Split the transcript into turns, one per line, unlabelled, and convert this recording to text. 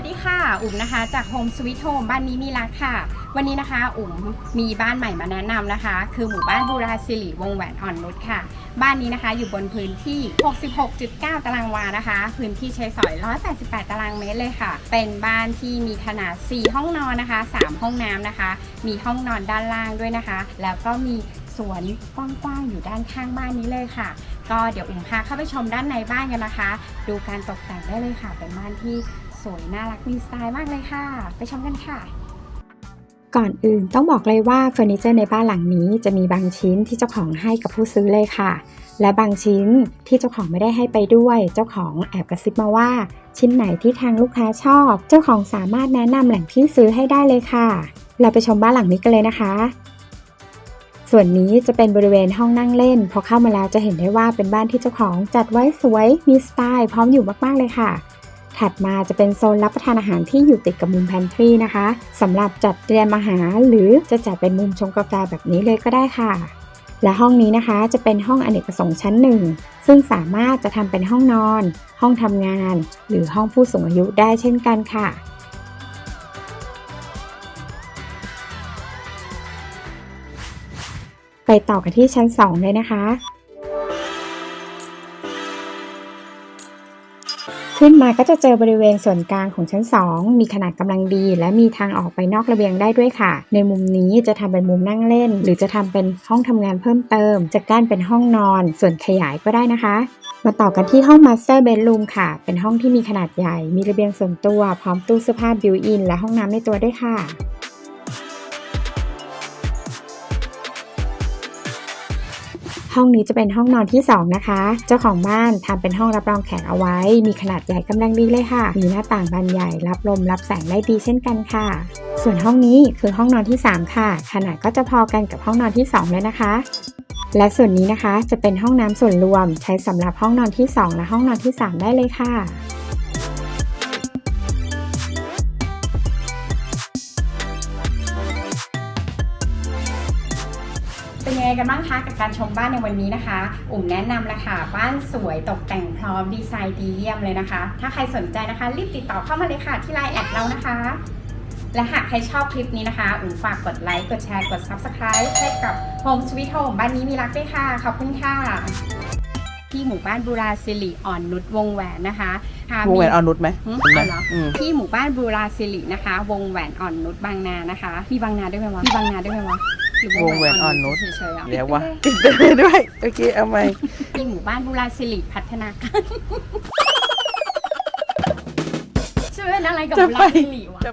วัสดีค่ะ อุ๋มนะคะ จาก Home Sweet Home บ้านนี้มีรักค่ะ วันนี้นะคะ อุ๋มมีบ้านใหม่มาแนะนำนะคะ คือหมู่บ้านบูราสิริวงแหวนอ่อนนุชค่ะ บ้านนี้นะคะ อยู่บนพื้นที่ 66.9 ตารางวานะคะ พื้นที่ใช้สอย 188 ตารางเมตรเลยค่ะ เป็นบ้านที่มีขนาด 4 ห้องนอนนะคะ 3 ห้องน้ำนะคะ มีห้องนอนด้านล่างด้วยนะคะ แล้วก็มีสวนกว้างๆอยู่ด้านข้างบ้านนี้เลยค่ะ ก็เดี๋ยวอุ๋มพาเข้าไปชมด้านในบ้านกันนะคะ ดูการตกแต่งได้เลยค่ะ เป็นบ้านที่ สวยน่ารักมีสไตล์มากเลยค่ะ ไปชมกันค่ะ
ก่อนอื่นต้องบอกเลยว่าเฟอร์นิเจอร์ในบ้านหลังนี้จะมีบางชิ้นที่เจ้าของให้กับผู้ซื้อเลยค่ะ และบางชิ้นที่เจ้าของไม่ได้ให้ไปด้วย เจ้าของแอบกระซิบมาว่า ชิ้นไหนที่ทางลูกค้าชอบ เจ้าของสามารถแนะนำแหล่งที่ซื้อให้ได้เลยค่ะ เราไปชมบ้านหลังนี้กันเลยนะคะส่วนนี้จะเป็นบริเวณห้องนั่งเล่น พอเข้ามาแล้วจะเห็นได้ว่าเป็นบ้านที่เจ้าของจัดไว้สวยมีสไตล์พร้อมอยู่มากๆเลยค่ะ ถัดมาจะเป็นโซนรับประทานอาหารที่อยู่ติดกับมุมแพนทรีนะคะสำหรับจัดเตรียมอาหาร หรือจะจัดเป็นมุมชงกาแฟแบบนี้เลยก็ได้ค่ะ และห้องนี้นะคะจะเป็นห้องอเนกประสงค์ชั้นหนึ่งซึ่งสามารถจะทำเป็นห้องนอน ห้องทำงาน หรือห้องผู้สูงอายุได้เช่นกันค่ะไปต่อกันที่ชั้น 2 เลยนะคะ ขึ้นมาก็จะเจอบริเวณส่วนกลางของชั้น 2 มีขนาดกำลังดี และมีทางออกไปนอกระเบียงได้ด้วยค่ะ ในมุมนี้จะทำเป็นมุมนั่งเล่น หรือจะทำเป็นห้องทำงานเพิ่มเติมจะกั้นเป็นห้องนอน ส่วนขยายก็ได้นะคะ มาต่อกันที่ห้องมาสเตอร์เบดรูมค่ะ เป็นห้องที่มีขนาดใหญ่ มีระเบียงส่วนตัว พร้อมตู้เสื้อผ้าบิวอิน และห้องน้ำในตัวด้วยค่ะ ห้องนี้จะเป็นห้องนอนที่ 2 นะคะ เจ้าของบ้านทำเป็นห้องรับรองแขกเอาไว้ มีขนาดใหญ่กำลังดีเลยค่ะ มีหน้าต่างบานใหญ่รับลมรับแสงได้ดีเช่นกันค่ะ ส่วนห้องนี้คือห้องนอนที่ 3 ค่ะ ขนาดก็จะพอกันกับห้องนอนที่ 2 เลยนะคะและส่วนนี้นะคะจะเป็นห้องน้ำส่วนรวม ใช้สำหรับห้องนอนที่ 2 และห้องนอนที่ 3 ได้เลยค่ะ
ไงกันบ้างคะกับการชมบ้านในวันนี้นะคะ อุ๋มแนะนำเลยค่ะบ้านสวยตกแต่งพร้อมดีไซน์ดีเยี่ยมเลยนะคะ ถ้าใครสนใจนะคะ รีบติดต่อเข้ามาเลยค่ะที่ไลน์แอดเรานะคะ และหากใครชอบคลิปนี้นะคะ อุ๋มฝากกดไลค์กดแชร์กด Subscribe ให้กับ Home Sweet Home บ้านนี้มีรักด้วยค่ะ ขอบคุณค่ะ ที่หมู่บ้านบูราสิริอ่อนนุชวงแหวนนะคะค่ะ
วงแหวนออนุชไหม
หืม
เห็นไหม
เอาเหรอ
อืม
ที่หมู่บ้านบูราสิรินะคะ วงแหวนอ่อนนุชบางนานะคะ มีบางนาด้วยไหมวะมีบางนาด้วยไหมวะหรือ
วงแหวนอ่อนนุช
เฉยๆอะ
เดี๋ยววะติดเลยด้วย โอเค เอาไหม
ที่หมู่บ้านบูราสิริพัฒนาการชื่อเป็นอะไรกับ
จะ
บู
ไป
ราสิริวะ
จะ